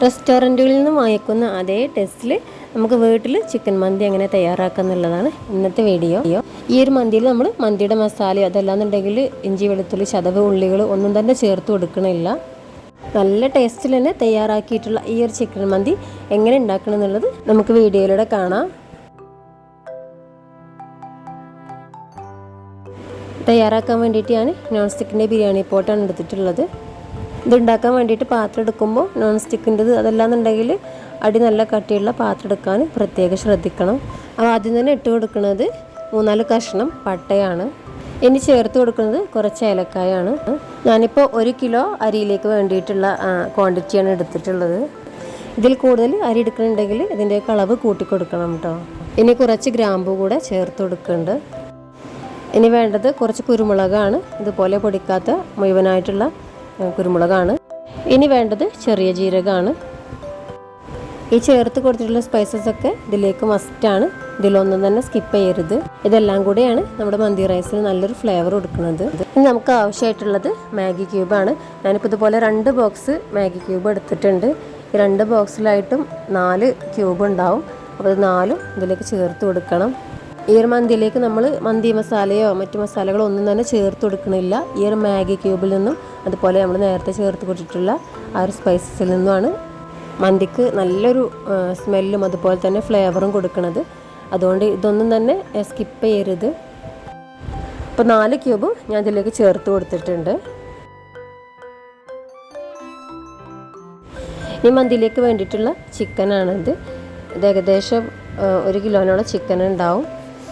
റെസ്റ്റോറന്റുകളിൽ നിന്ന് വാങ്ങിക്കുന്ന അതേ ടെസ്റ്റിൽ നമുക്ക് വീട്ടിൽ ചിക്കൻ മന്തി എങ്ങനെ തയ്യാറാക്കുക എന്നുള്ളതാണ് ഇന്നത്തെ വീഡിയോ. ഈ ഒരു മന്തിയിൽ നമ്മൾ മന്തിയുടെ മസാല അതല്ലാന്നുണ്ടെങ്കിൽ ഇഞ്ചി വെളുത്തുള്ളി ചതവ് ഉള്ളികൾ ഒന്നും തന്നെ ചേർത്ത് കൊടുക്കണില്ല. നല്ല ടേസ്റ്റിൽ തന്നെ തയ്യാറാക്കിയിട്ടുള്ള ഈ ഒരു ചിക്കൻ മന്തി എങ്ങനെ ഉണ്ടാക്കണം എന്നുള്ളത് നമുക്ക് വീഡിയോയിലൂടെ കാണാം. തയ്യാറാക്കാൻ വേണ്ടിയിട്ട് ഞാൻ നോൺ സ്റ്റിക്കിന്റെ ബിരിയാണി പോട്ടാണ് എടുത്തിട്ടുള്ളത് ഇത് ഉണ്ടാക്കാൻ വേണ്ടിയിട്ട് പാത്രം എടുക്കുമ്പോൾ നോൺ സ്റ്റിക്കിന്റെത് അതല്ലാന്നുണ്ടെങ്കിൽ അടി നല്ല കട്ടിയുള്ള പാത്രം എടുക്കാൻ പ്രത്യേകം ശ്രദ്ധിക്കണം. അപ്പോൾ ആദ്യം തന്നെ ഇട്ട് കൊടുക്കുന്നത് മൂന്നാൽ കഷ്ണം പട്ടയാണ്. ഇനി ചേർത്ത് കൊടുക്കുന്നത് കുറച്ച് ഏലക്കായാണ്. ഞാനിപ്പോൾ ഒരു കിലോ അരിയിലേക്ക് വേണ്ടിയിട്ടുള്ള ക്വാണ്ടിറ്റിയാണ് എടുത്തിട്ടുള്ളത്. ഇതിൽ കൂടുതൽ അരി എടുക്കണമെങ്കിൽ ഇതിന്റെ അളവ് കൂട്ടി കൊടുക്കണം കേട്ടോ. ഇനി കുറച്ച് ഗ്രാമ്പു കൂടെ ചേർത്ത് കൊടുക്കുന്നുണ്ട്. ഇനി വേണ്ടത് കുറച്ച് കുരുമുളകാണ്. ഇതുപോലെ പൊടിക്കാത്ത മുഴുവനായിട്ടുള്ള കുരുമുളകാണ് ഇനി വേണ്ടത് ചെറിയ ജീരകമാണ്. ഈ ചേർത്ത് കൊടുത്തിട്ടുള്ള സ്പൈസസ് ഒക്കെ ഇതിലേക്ക് മസ്റ്റാണ് ഇതിലൊന്നും തന്നെ സ്കിപ്പ് ചെയ്യരുത്. ഇതെല്ലാം കൂടെയാണ് നമ്മുടെ മന്തി റൈസിന് നല്ലൊരു ഫ്ലേവർ കൊടുക്കുന്നത്. ഇനി നമുക്ക് ആവശ്യമായിട്ടുള്ളത് മാഗി ക്യൂബാണ് ഞാനിപ്പോൾ ഇതുപോലെ രണ്ട് ബോക്സ് മാഗി ക്യൂബ് എടുത്തിട്ടുണ്ട്. ഈ രണ്ട് ബോക്സിലായിട്ടും നാല് ക്യൂബ് ഉണ്ടാവും. അപ്പോൾ ഇത് നാലും ഇതിലേക്ക് ചേർത്ത് കൊടുക്കണം. ഈ ഒരു മന്തിയിലേക്ക് നമ്മൾ മന്തി മസാലയോ മറ്റു മസാലകളോ ഒന്നും തന്നെ ചേർത്ത് കൊടുക്കണില്ല. ഈ ഒരു മാഗി ക്യൂബിൽ നിന്നും അതുപോലെ നമ്മൾ നേരത്തെ ചേർത്ത് കൊടുത്തിട്ടുള്ള ആ ഒരു സ്പൈസസിൽ നിന്നുമാണ് മന്തിക്ക് നല്ലൊരു സ്മെല്ലും അതുപോലെ തന്നെ ഫ്ലേവറും കൊടുക്കുന്നത് അതുകൊണ്ട് ഇതൊന്നും തന്നെ സ്കിപ്പ് ചെയ്യരുത്. അപ്പോൾ നാല് ക്യൂബും ഞാൻ ഇതിലേക്ക് ചേർത്ത് കൊടുത്തിട്ടുണ്ട്. ഈ മന്തിയിലേക്ക് വേണ്ടിയിട്ടുള്ള ചിക്കനാണിത്. ഇത് ഏകദേശം ഒരു കിലോനോളം ചിക്കൻ ഉണ്ടാവും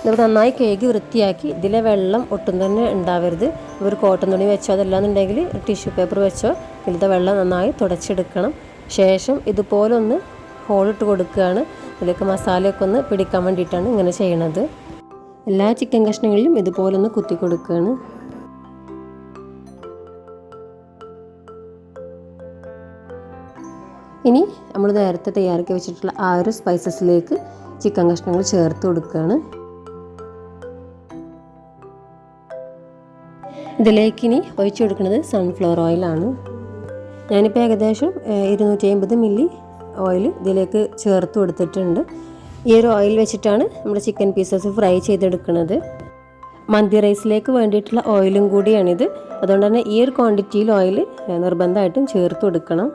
ഇത് നന്നായി കേക്ക് വൃത്തിയാക്കി. ഇതിലെ വെള്ളം ഒട്ടും തന്നെ ഉണ്ടാവരുത്. ഒരു കോട്ടൺ തുണി വെച്ചോ അതല്ലാന്നുണ്ടെങ്കിൽ ടിഷ്യൂ പേപ്പർ വെച്ചോ ഇതിലത്തെ വെള്ളം നന്നായി തുടച്ചെടുക്കണം. ശേഷം ഇതുപോലൊന്ന് ഹോളിട്ട് കൊടുക്കുകയാണ്. ഇതിലേക്ക് മസാലയൊക്കെ ഒന്ന് പിടിക്കാൻ വേണ്ടിയിട്ടാണ് ഇങ്ങനെ ചെയ്യണത്. എല്ലാ ചിക്കൻ കഷ്ണങ്ങളിലും ഇതുപോലൊന്ന് കുത്തി കൊടുക്കുകയാണ്. ഇനി നമ്മൾ നേരത്തെ തയ്യാറാക്കി വെച്ചിട്ടുള്ള ആ ഒരു സ്പൈസസിലേക്ക് ചിക്കൻ കഷ്ണങ്ങൾ ചേർത്ത് കൊടുക്കുകയാണ്. ഇതിലേക്ക് ഇനി ഒഴിച്ചു കൊടുക്കുന്നത് സൺഫ്ലവർ ഓയിലാണ് ഞാനിപ്പോൾ ഏകദേശം ഇരുന്നൂറ്റി അമ്പത് മില്ലി ഓയിൽ ഇതിലേക്ക് ചേർത്ത് കൊടുത്തിട്ടുണ്ട്. ഈ ഒരു ഓയിൽ വെച്ചിട്ടാണ് നമ്മൾ ചിക്കൻ പീസസ് ഫ്രൈ ചെയ്തെടുക്കുന്നത്. മന്തി റൈസിലേക്ക് വേണ്ടിയിട്ടുള്ള ഓയിലും കൂടിയാണിത്. അതുകൊണ്ട് തന്നെ ഈ ഒരു ക്വാണ്ടിറ്റിയിൽ ഓയിൽ നിർബന്ധമായിട്ടും ചേർത്ത് കൊടുക്കണം.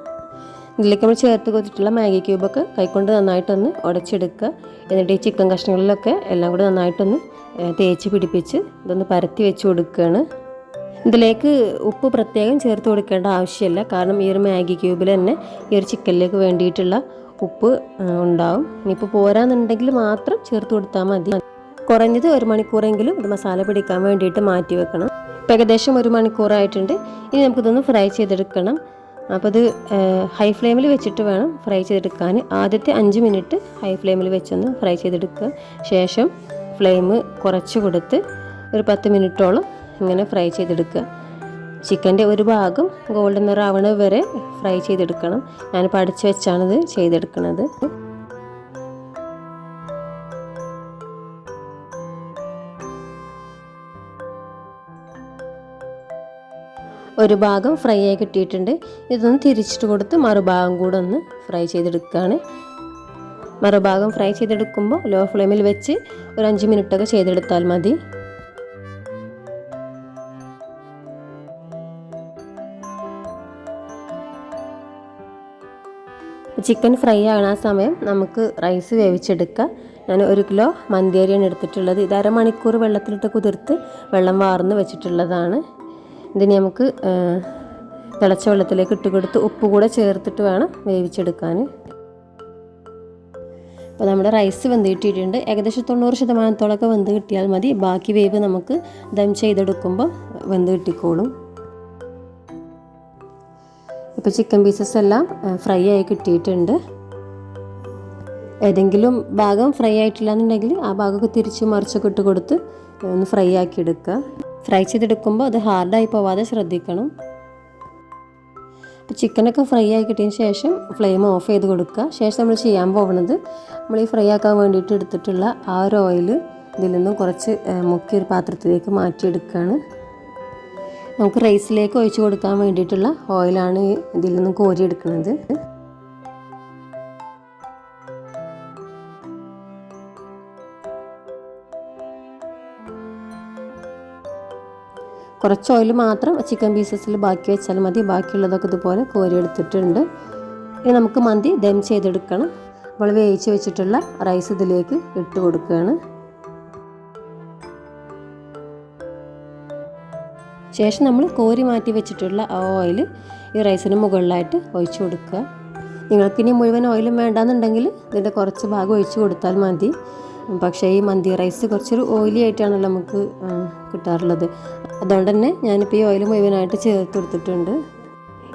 ഇതിലേക്ക് നമ്മൾ ചേർത്ത് കൊടുത്തിട്ടുള്ള മാഗി ക്യൂബൊക്കെ കൈക്കൊണ്ട് നന്നായിട്ടൊന്ന് ഉടച്ചെടുക്കുക. എന്നിട്ട് ഈ ചിക്കൻ കഷ്ണങ്ങളിലൊക്കെ എല്ലാം കൂടി നന്നായിട്ടൊന്ന് തേച്ച് പിടിപ്പിച്ച് ഇതൊന്ന് പരത്തി വെച്ച് കൊടുക്കുകയാണ്. ഇതിലേക്ക് ഉപ്പ് പ്രത്യേകം ചേർത്ത് കൊടുക്കേണ്ട ആവശ്യമില്ല. കാരണം ഈ ഒരു മാഗി ക്യൂബിൽ തന്നെ ഈ ഒരു ചിക്കനിലേക്ക് വേണ്ടിയിട്ടുള്ള ഉപ്പ് ഉണ്ടാവും. ഇനിയിപ്പോൾ പോരാന്നുണ്ടെങ്കിൽ മാത്രം ചേർത്ത് കൊടുത്താൽ മതി. കുറഞ്ഞത് ഒരു മണിക്കൂറെങ്കിലും ഇത് മസാല പിടിക്കാൻ വേണ്ടിയിട്ട് മാറ്റി വെക്കണം. ഇപ്പം ഏകദേശം ഒരു മണിക്കൂറായിട്ടുണ്ട്. ഇനി നമുക്കിതൊന്ന് ഫ്രൈ ചെയ്തെടുക്കണം. അപ്പോൾ ഇത് ഹൈ ഫ്ലെയിമിൽ വെച്ചിട്ട് വേണം ഫ്രൈ ചെയ്തെടുക്കാൻ. ആദ്യത്തെ അഞ്ച് മിനിറ്റ് ഹൈ ഫ്ലെയിമിൽ വെച്ചൊന്ന് ഫ്രൈ ചെയ്തെടുക്കുക. ശേഷം ഫ്ലെയിം കുറച്ച് കൊടുത്ത് ഒരു പത്ത് മിനിറ്റോളം ഇങ്ങനെ ഫ്രൈ ചെയ്തെടുക്കുക. ചിക്കന്റെ ഒരു ഭാഗം ഗോൾഡൻ നിറാവണ വരെ ഫ്രൈ ചെയ്തെടുക്കണം. ഞാനിപ്പോൾ പഠിച്ച് വെച്ചാണിത് ചെയ്തെടുക്കുന്നത് ഒരു ഭാഗം ഫ്രൈ ആയി കിട്ടിയിട്ടുണ്ട്. ഇതൊന്ന് തിരിച്ചിട്ട് കൊടുത്ത് മറുഭാഗം കൂടെ ഒന്ന് ഫ്രൈ ചെയ്തെടുക്കുകയാണ്. മറുഭാഗം ഫ്രൈ ചെയ്തെടുക്കുമ്പോൾ ലോ ഫ്ലെയിമിൽ വെച്ച് ഒരു അഞ്ച് മിനിറ്റൊക്കെ ചെയ്തെടുത്താൽ മതി. ചിക്കൻ ഫ്രൈ ആകണ സമയം നമുക്ക് റൈസ് വേവിച്ചെടുക്കാം. ഞാൻ ഒരു കിലോ മന്തിയരിയാണ് എടുത്തിട്ടുള്ളത്. ഇത് അരമണിക്കൂർ വെള്ളത്തിലിട്ട് കുതിർത്ത് വെള്ളം വാർന്ന് വെച്ചിട്ടുള്ളതാണ്. ഇതിന് നമുക്ക് തിളച്ച വെള്ളത്തിലേക്ക് ഇട്ട് കൊടുത്ത് ഉപ്പ് കൂടെ ചേർത്തിട്ട് വേണം വേവിച്ചെടുക്കാൻ. അപ്പോൾ നമ്മുടെ റൈസ് വെന്ത് കിട്ടിയിട്ടുണ്ട്. ഏകദേശം തൊണ്ണൂറ് ശതമാനത്തോളമൊക്കെ വെന്ത് കിട്ടിയാൽ മതി. ബാക്കി വേവ് നമുക്ക് ദം ചെയ്തെടുക്കുമ്പോൾ വെന്ത് കിട്ടിക്കോളും. ഇപ്പോൾ ചിക്കൻ പീസസ് എല്ലാം ഫ്രൈ ആയി കിട്ടിയിട്ടുണ്ട്. ഏതെങ്കിലും ഭാഗം ഫ്രൈ ആയിട്ടില്ല എന്നുണ്ടെങ്കിൽ ആ ഭാഗമൊക്കെ തിരിച്ച് മറിച്ചൊക്കെ ഇട്ട് കൊടുത്ത് ഒന്ന് ഫ്രൈ ആക്കി എടുക്കുക ഫ്രൈ ചെയ്തെടുക്കുമ്പോൾ അത് ഹാർഡായി പോവാതെ ശ്രദ്ധിക്കണം. അപ്പോൾ ചിക്കനൊക്കെ ഫ്രൈ ആയി കിട്ടിയതിന് ശേഷം ഫ്ലെയിം ഓഫ് ചെയ്ത് കൊടുക്കുക ശേഷം നമ്മൾ ചെയ്യാൻ പോകുന്നത് നമ്മൾ ഈ ഫ്രൈ ആക്കാൻ വേണ്ടിയിട്ട് എടുത്തിട്ടുള്ള ആ ഒരു ഓയിൽ ഇതിൽ നിന്നും കുറച്ച് മുക്കിയൊരു പാത്രത്തിലേക്ക് മാറ്റിയെടുക്കുകയാണ് നമുക്ക് റൈസിലേക്ക് ഒഴിച്ചു കൊടുക്കാൻ വേണ്ടിയിട്ടുള്ള ഓയിലാണ് ഇതിൽ നിന്ന് കോരിയെടുക്കുന്നത് കുറച്ച് ഓയിൽ മാത്രം ചിക്കൻ പീസസിൽ ബാക്കി വെച്ചാൽ മതി. ബാക്കിയുള്ളതൊക്കെ ഇതുപോലെ കോരിയെടുത്തിട്ടുണ്ട് ഇനി നമുക്ക് മന്തി ദം ചെയ്തെടുക്കണം. നമ്മൾ വേവിച്ച് വെച്ചിട്ടുള്ള റൈസ് ഇതിലേക്ക് ഇട്ട് കൊടുക്കുകയാണ്. ശേഷം നമ്മൾ കോരി മാറ്റി വെച്ചിട്ടുള്ള ആ ഓയിൽ ഈ റൈസിന് മുകളിലായിട്ട് ഒഴിച്ചു കൊടുക്കുക. നിങ്ങൾക്കിനി മുഴുവൻ ഓയിലും വേണ്ടാന്നുണ്ടെങ്കിൽ ഇതിന്റെ കുറച്ച് ഭാഗം ഒഴിച്ചു കൊടുത്താൽ മതി. പക്ഷേ ഈ മന്തി റൈസ് കുറച്ചൊരു ഓയിലി ആയിട്ടാണല്ലോ നമുക്ക് കിട്ടാറുള്ളത്. അതുകൊണ്ട് തന്നെ ഞാനിപ്പോൾ ഈ ഓയിൽ മുഴുവനായിട്ട് ചേർത്ത് കൊടുത്തിട്ടുണ്ട്.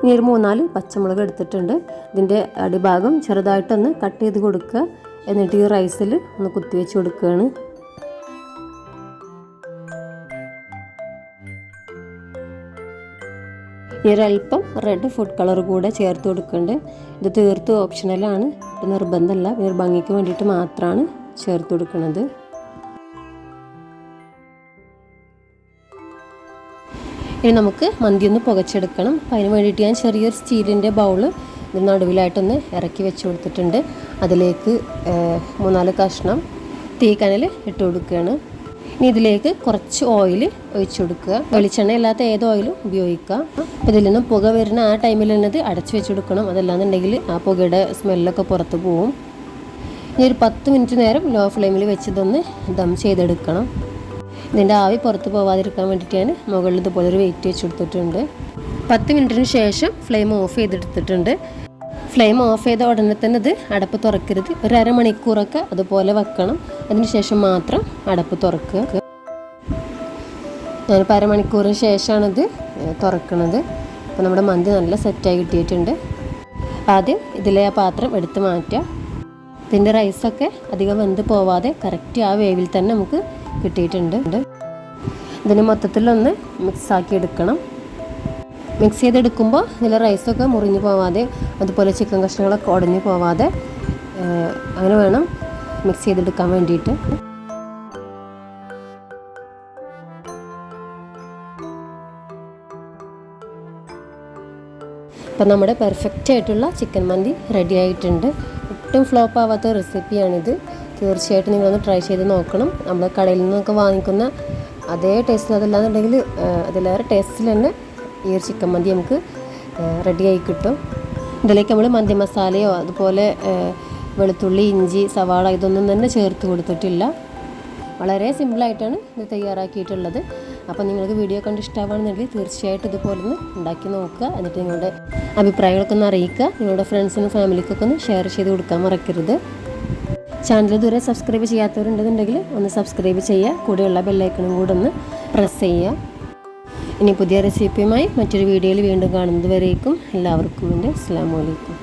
ഇനി ഒരു മൂന്നാൽ പച്ചമുളക് എടുത്തിട്ടുണ്ട്. ഇതിന്റെ അടിഭാഗം ചെറുതായിട്ടൊന്ന് കട്ട് ചെയ്ത് കൊടുക്കുക. എന്നിട്ട് ഈ റൈസിൽ ഒന്ന് കുത്തിവെച്ച് കൊടുക്കുകയാണ്. ഒരല്പം റെഡ് ഫുഡ് കളർ കൂടെ ചേർത്ത് കൊടുക്കുന്നുണ്ട് ഇത് തീർത്തും ഓപ്ഷണലാണ് ഇത് നിർബന്ധമല്ല. ഒരു ഭംഗിക്ക് വേണ്ടിയിട്ട് മാത്രമാണ് ചേർത്ത് കൊടുക്കുന്നത് ഇനി നമുക്ക് മന്തി ഒന്ന് പുകച്ചെടുക്കണം. അപ്പം അതിന് വേണ്ടിയിട്ട് ഞാൻ ചെറിയൊരു സ്റ്റീലിന്റെ ബൗൾ ഇത് നടുവിലായിട്ടൊന്ന് ഇറക്കി വെച്ച് കൊടുത്തിട്ടുണ്ട്. അതിലേക്ക് മൂന്നാൽ കഷ്ണം തീക്കനൽ കനൽ ഇട്ട് കൊടുക്കുകയാണ്. ഇനി ഇതിലേക്ക് കുറച്ച് ഓയിൽ ഒഴിച്ചു കൊടുക്കുക. വെളിച്ചെണ്ണ ഇല്ലാത്ത ഏത് ഓയിലും ഉപയോഗിക്കാം അപ്പോൾ ഇതിൽ നിന്നും പുക വരുന്ന ആ ടൈമിൽ തന്നെ ഇത് അടച്ചു വെച്ച് കൊടുക്കണം. അതല്ലാന്നുണ്ടെങ്കിൽ ആ പുകയുടെ സ്മെല്ലൊക്കെ പുറത്ത് പോവും. ഇനി ഒരു പത്ത് മിനിറ്റ് നേരം ലോ ഫ്ലെയിമിൽ വെച്ചിതൊന്ന് ദം ചെയ്തെടുക്കണം. ഇതിന്റെ ആവി പുറത്ത് പോവാതിരിക്കാൻ വേണ്ടിയിട്ട് ഞാൻ മുകളിൽ ഇതുപോലെ ഒരു വെയിറ്റ് വെച്ച് കൊടുത്തിട്ടുണ്ട്. പത്ത് മിനിറ്റിന് ശേഷം ഫ്ലെയിം ഓഫ് ചെയ്തെടുത്തിട്ടുണ്ട്. ഫ്ലെയിം ഓഫ് ചെയ്ത ഉടനെ തന്നെ ഇത് അടപ്പ് തുറക്കരുത്. ഒരു അരമണിക്കൂറൊക്കെ അതുപോലെ വെക്കണം. അതിനുശേഷം മാത്രം അടപ്പ് തുറക്കുക. ഞാനിപ്പോൾ അരമണിക്കൂറിന് ശേഷമാണിത് തുറക്കണത്. അപ്പോൾ നമ്മുടെ മന്തി നല്ല സെറ്റായി കിട്ടിയിട്ടുണ്ട്. ആദ്യം ഇതിലെ ആ പാത്രം എടുത്ത് മാറ്റുക. ഇതിന്റെ റൈസൊക്കെ അധികം വെന്ത് പോവാതെ കറക്റ്റ് ആ വേവിൽ തന്നെ നമുക്ക് കിട്ടിയിട്ടുണ്ട്. ഇതിന് മൊത്തത്തിലൊന്ന് മിക്സാക്കി എടുക്കണം. മിക്സ് ചെയ്തെടുക്കുമ്പോൾ നല്ല റൈസൊക്കെ മുറിഞ്ഞു പോവാതെ അതുപോലെ ചിക്കൻ കഷ്ണങ്ങളൊക്കെ ഉടഞ്ഞു പോവാതെ അങ്ങനെ വേണം മിക്സ് ചെയ്തെടുക്കാൻ വേണ്ടിയിട്ട്. അപ്പം നമ്മുടെ പെർഫെക്റ്റ് ആയിട്ടുള്ള ചിക്കൻ മന്തി റെഡി ആയിട്ടുണ്ട്. ഒട്ടും ഫ്ലോപ്പ് ആവാത്ത റെസിപ്പിയാണിത് തീർച്ചയായിട്ടും നിങ്ങളൊന്ന് ട്രൈ ചെയ്ത് നോക്കണം. നമ്മൾ കടയിൽ നിന്നൊക്കെ വാങ്ങിക്കുന്ന അതേ ടേസ്റ്റിൽ അതല്ലാന്നുണ്ടെങ്കിൽ അതിലേറെ ടേസ്റ്റിൽ തന്നെ ഈ ഒരു ചിക്കൻ മന്തി നമുക്ക് റെഡി ആയി കിട്ടും. ഇതിലേക്ക് നമ്മൾ മന്തി മസാലയോ അതുപോലെ വെളുത്തുള്ളി ഇഞ്ചി സവാള ഇതൊന്നും തന്നെ ചേർത്ത് കൊടുത്തിട്ടില്ല. വളരെ സിമ്പിളായിട്ടാണ് ഇത് തയ്യാറാക്കിയിട്ടുള്ളത്. അപ്പോൾ നിങ്ങൾക്ക് വീഡിയോ കണ്ട് ഇഷ്ടമാണെന്നുണ്ടെങ്കിൽ തീർച്ചയായിട്ടും ഇതുപോലെ ഒന്ന് ഉണ്ടാക്കി നോക്കുക. എന്നിട്ട് നിങ്ങളുടെ അഭിപ്രായങ്ങളൊക്കെ ഒന്ന് അറിയിക്കുക. നിങ്ങളുടെ ഫ്രണ്ട്സിനും ഫാമിലിക്കൊക്കെ ഒന്ന് ഷെയർ ചെയ്ത് കൊടുക്കാൻ മറക്കരുത്. ചാനൽ ഇതുവരെ സബ്സ്ക്രൈബ് ചെയ്യാത്തവരുണ്ടെന്നുണ്ടെങ്കിൽ ഒന്ന് സബ്സ്ക്രൈബ് ചെയ്യുക. കൂടെയുള്ള ബെല്ലൈക്കണും കൂടെ ഒന്ന് പ്രസ് ചെയ്യുക. ഇനി പുതിയ റെസിപ്പിയുമായി മറ്റൊരു വീഡിയോയിൽ വീണ്ടും കാണുന്നത് വരേക്കും എല്ലാവർക്കും എന്റെ അസ്സാം വലൈക്കും